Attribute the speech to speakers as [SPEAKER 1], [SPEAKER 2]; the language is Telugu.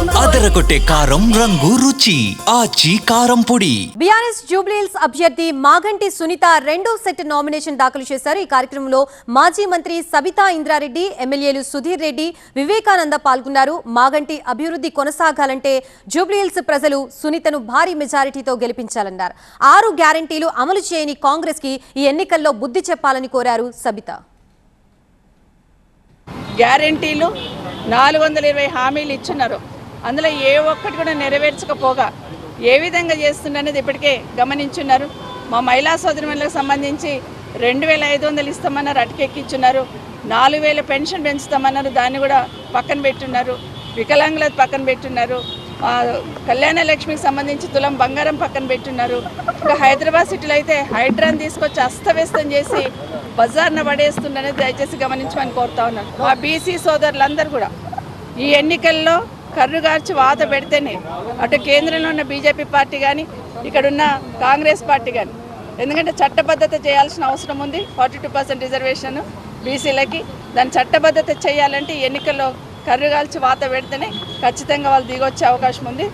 [SPEAKER 1] అదరగొట్టే కారం రంగు రుచి ఆచి కారం పొడి.
[SPEAKER 2] బీఆర్ఎస్ జూబ్లీహిల్స్ అభ్యర్థి మాగంటి సునీత రెండో సెట్ నామినేషన్ దాఖలు చేశారు. ఈ కార్యక్రమంలో మాజీ మంత్రి సబితా ఇంద్రారెడ్డి ఎమ్మెల్యేలు సుధీర్ రెడ్డి వివేకానంద పాల్గొన్నారు. మాగంటి అభివృద్ధి కొనసాగాలంటే జూబ్లీహిల్స్ ప్రజలు సునీతను భారీ మెజారిటీతో గెలిపించాలన్నారు. ఆరు గ్యారంటీలు అమలు చేయని కాంగ్రెస్కి ఈ ఎన్నికల్లో బుద్ధి చెప్పాలని కోరారు సబితా.
[SPEAKER 3] గ్యారంటీలు నాలుగు వందల ఇరవై హామీలు ఇచ్చున్నారు అందులో ఏ ఒక్కటి కూడా నెరవేర్చకపోగా ఏ విధంగా చేస్తుండనేది ఇప్పటికే గమనించున్నారు. మా మహిళా సోదరిమణులకు సంబంధించి రెండు వేల ఐదు వందలు ఇస్తామన్నారు అటకెక్కించున్నారు. నాలుగు వేల పెన్షన్ పెంచుతామన్నారు దాన్ని కూడా పక్కన పెట్టున్నారు. వికలాంగుల పక్కన పెట్టున్నారు. కళ్యాణ లక్ష్మికి సంబంధించి తులం బంగారం పక్కన పెట్టున్నారు. ఇంకా హైదరాబాద్ సిటీలో అయితే హైడ్రాన్ తీసుకొచ్చి అస్తవ్యస్తం చేసి బజార్న పడేస్తుండనేది దయచేసి గమనించమని కోరుతా ఉన్నాను. మా బీసీ సోదరులందరూ కూడా ఈ ఎన్నికల్లో కర్రుగార్చి వాత పెడితేనే. అటు కేంద్రంలో ఉన్న బీజేపీ పార్టీ కానీ ఇక్కడున్న కాంగ్రెస్ పార్టీ కానీ ఎందుకంటే చట్టబద్ధత చేయాల్సిన అవసరం ఉంది. ఫార్టీ టూ పర్సెంట్ రిజర్వేషన్ బీసీలకి. దాన్ని చట్టబద్ధత చేయాలంటే ఎన్నికల్లో కర్రు గాల్చి వాత పెడితేనే ఖచ్చితంగా వాళ్ళు దిగొచ్చే అవకాశం ఉంది.